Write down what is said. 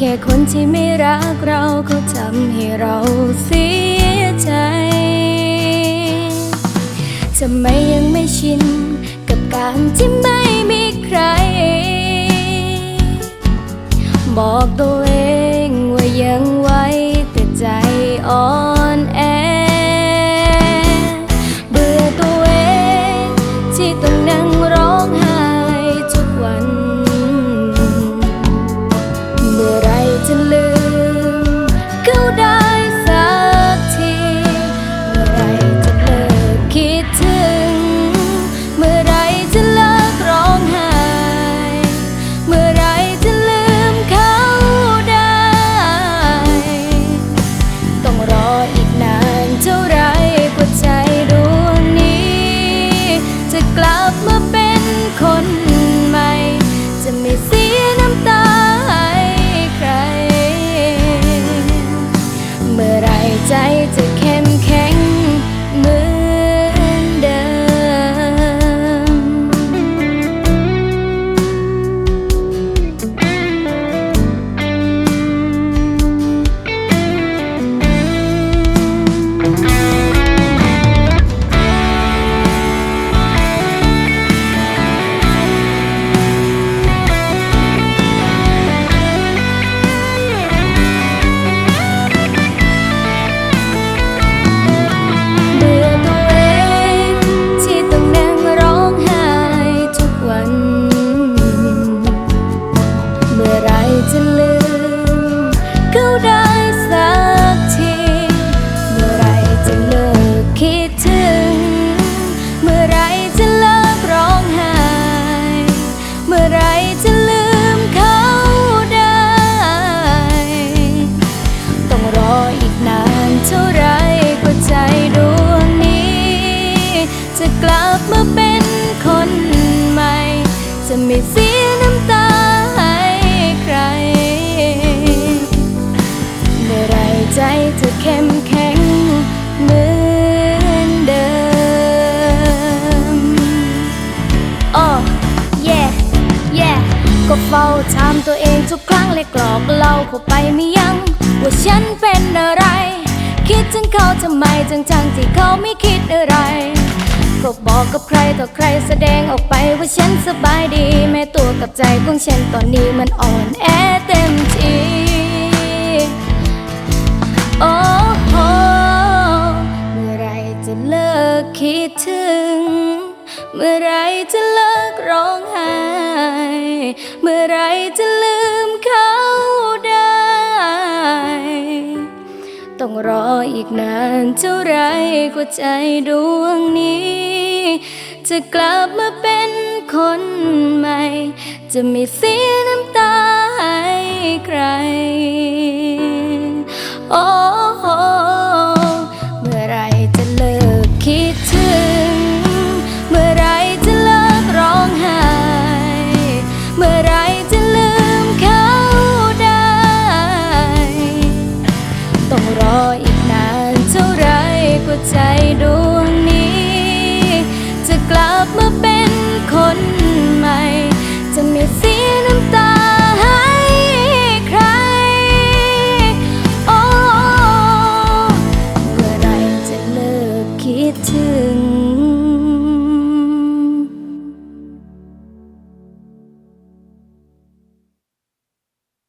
แค่คนที่ไม่รักเราเขาทำให้เราเสียใจทำไมยังไม่ชินกับการที่ไม่มีใคร บอกตัวเองว่ายังไหวแต่ใจอ่อนา ไม่เสียน้ำตาให้ใคร เมื่อไรใจจะเข้มแข็งเหมือนเดิมโอ้ yeah yeah ก็เฝ้าถามตัวเองทุกครั้งเลยกรอกเล่าเข้าไปไม่ยัง้งว่าฉันเป็นอะไร คิดถึงเขาทำไมจังๆที่เขาไม่คิดอะไร ก็บอกกับใครต่อใครแสดงออกไปว่าฉันสบายดี แม้ตัวกับใจของฉันตอนนี้มันอ่อนแอเต็มทีโอ้โหเมื่อไรจะเลิกคิดถึง เมื่อไรจะเลิกร้องไห้ เมื่อไรจะลืม อีกนานเท่าไรกว่าใจดวงนี้ จะกลับมาเป็นคนใหม่ จะไม่เสียน้ำตาให้ใคร ใจดวงนี้ จะกลับมาเป็นคนใหม่ จะไม่เสียน้ำตาให้ใคร โอ้เมื่อไรจะเลิกคิดถึง